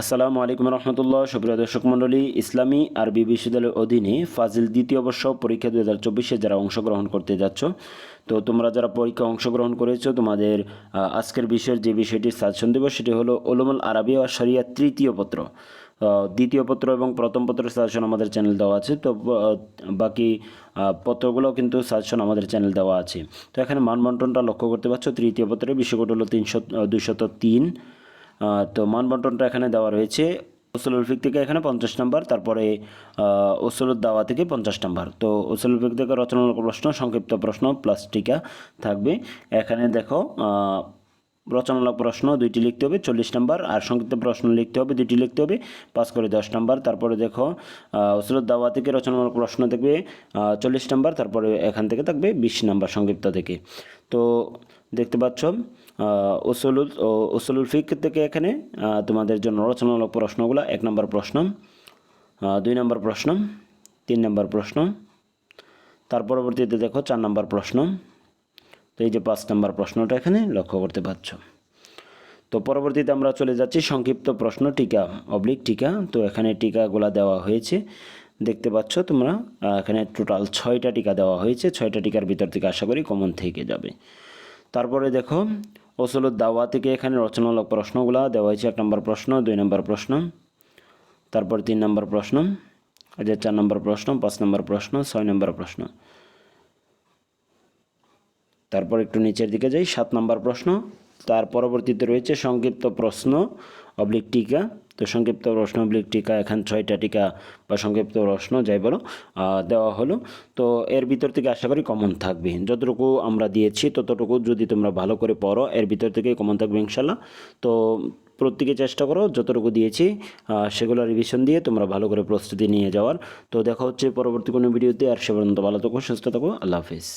আসসালামু আলাইকুম রহমতুল্লাহ। সুপ্রিয় দর্শক মণ্ডলী, ইসলামী আরবি বিশ্ববিদ্যালয়ের অধীনে ফাজিল দ্বিতীয় বর্ষ পরীক্ষা দু হাজার চব্বিশে যারা অংশগ্রহণ করতে যাচ্ছ, তো তোমরা যারা পরীক্ষা অংশগ্রহণ করেছ, তোমাদের আজকের বিষয়ের যে বিষয়টি সাজেশন দেবো, সেটি হলো ওলুমুল আরবি ও শরিয়া তৃতীয় পত্র। দ্বিতীয় পত্র এবং প্রথম পত্রের সাজেশন আমাদের চ্যানেল দেওয়া আছে, তো বাকি পত্রগুলো কিন্তু সাজেশন আমাদের চ্যানেল দেওয়া আছে। তো এখানে মানবন্টনটা লক্ষ্য করতে পারছ, তৃতীয় পত্রের বিষয়কোড হলো তিনশো দুইশত তিন তো মান বন্টনটা এখানে দেওয়া রয়েছে। ওসুলুল ফিক থেকে এখানে পঞ্চাশ নাম্বার, তারপরে ওসুলুদ দাওয়া থেকে পঞ্চাশ নাম্বার। তো ওসুলুল ফিক থেকে রচনামূলক প্রশ্ন, সংক্ষিপ্ত প্রশ্ন প্লাস টিকা থাকবে। এখানে দেখো রচনামূলক প্রশ্ন দুইটি লিখতে হবে, চল্লিশ নাম্বার, আর সংক্ষিপ্ত প্রশ্ন লিখতে হবে, দুইটি লিখতে হবে, পাস করে দশ নাম্বার। তারপরে দেখো ওসুলুদ দাওয়া থেকে রচনামূলক প্রশ্ন থাকবে চল্লিশ নাম্বার, তারপরে এখান থেকে থাকবে বিশ নাম্বার সংক্ষিপ্ত থেকে। তো দেখতে পাচ্ছ আহ, উসুলুল ও উসুলুল ফিক থেকে এখানে তোমাদের জন্য রচনামূলক প্রশ্নগুলো এক নম্বর প্রশ্ন দুই নম্বর প্রশ্ন তিন নম্বর প্রশ্ন তার পরবর্তীতে দেখো চার নম্বর প্রশ্ন তো এই যে পাঁচ নম্বর প্রশ্নটা এখানে লক্ষ্য করতে পারছ। তো পরবর্তীতে আমরা চলে যাচ্ছি সংক্ষিপ্ত প্রশ্ন টিকা অবলিক টিকা তো এখানে টিকাগুলা দেওয়া হয়েছে। দেখতে পাচ্ছ তোমরা এখানে টোটাল ছয়টা টিকা দেওয়া হয়েছে ছয়টা টিকার ভিতর থেকে আশা করি কমন থেকে যাবে। তারপরে দেখো ওসলুদ দাওয়া থেকে এখানে রচনামূলক প্রশ্নগুলো, দেওয়া হয়েছে এক নম্বর প্রশ্ন, দুই নম্বর প্রশ্ন, তারপর তিন নম্বর প্রশ্ন, আর যে চার নম্বর প্রশ্ন, পাঁচ নম্বর প্রশ্ন, ছয় নম্বর প্রশ্ন। তারপর একটু নিচের দিকে যাই, সাত নম্বর প্রশ্ন, তার পরবর্তীতে রয়েছে সংক্ষিপ্ত প্রশ্ন অবলিক টিকা, তো সংক্ষিপ্ত প্রশ্ন অবলিক টিকা, এখান ছয়টা টিকা বা সংক্ষিপ্ত প্রশ্ন, যাই বলো দেওয়া হলো। তো এর ভিতর থেকে আশা করি কমন থাকবে। যতটুকু আমরা দিয়েছি, ততটুকু যদি তোমরা ভালো করে পড়ো, এর ভিতর থেকে কমন থাকবে ইনশাল্লাহ তো প্রত্যেকে চেষ্টা করো, যতটুকু দিয়েছি সেগুলো রিভিশন দিয়ে তোমরা ভালো করে প্রস্তুতি নিয়ে যাওয়ার। তো দেখা হচ্ছে পরবর্তী কোনো ভিডিওতে আর সে পর্যন্ত ভালো থাকো, সুস্থ থাকো, আল্লাহ হাফিজ।